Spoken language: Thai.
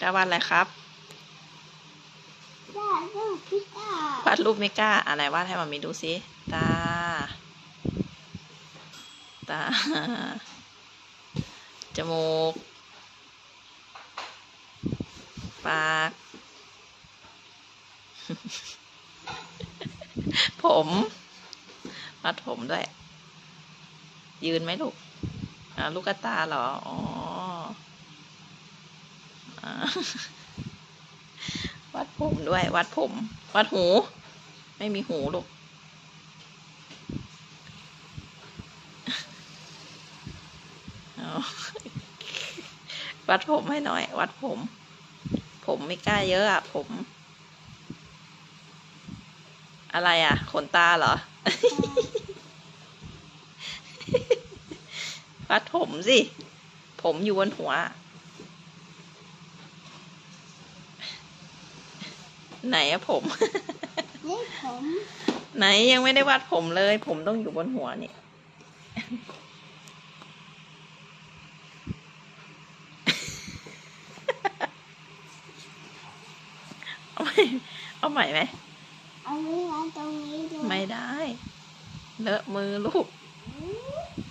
ตาวาดอะไรครับได้ลูกพิก้าวาดรูปไม่กล้าอะไรวาดให้มามีดูสิตา ตา จมูก ปาก ผมวาดผมด้วย ยืนไหมลูกอ่าลูกกระตาเหรอ อ๋ออ่า วัดผมด้วย วัดผม วัดหู ไม่มีหูลูกเอาวัดผมให้หน่อย วัดผม ผมไม่กล้าเยอะอะผม อะไรอะขนตาเหรอ วัดผมสิ ผมอยู่บนหัว ไหนอะผม นี่ผมไหนยังไม่ได้วาดผมเลย ผมต้องอยู่บนหัวนี่เอาใหม่เอาใหม่ไหมเอาไว้วางตรงนี้ด้วยไม่ได้ เลอะมือลูก อืม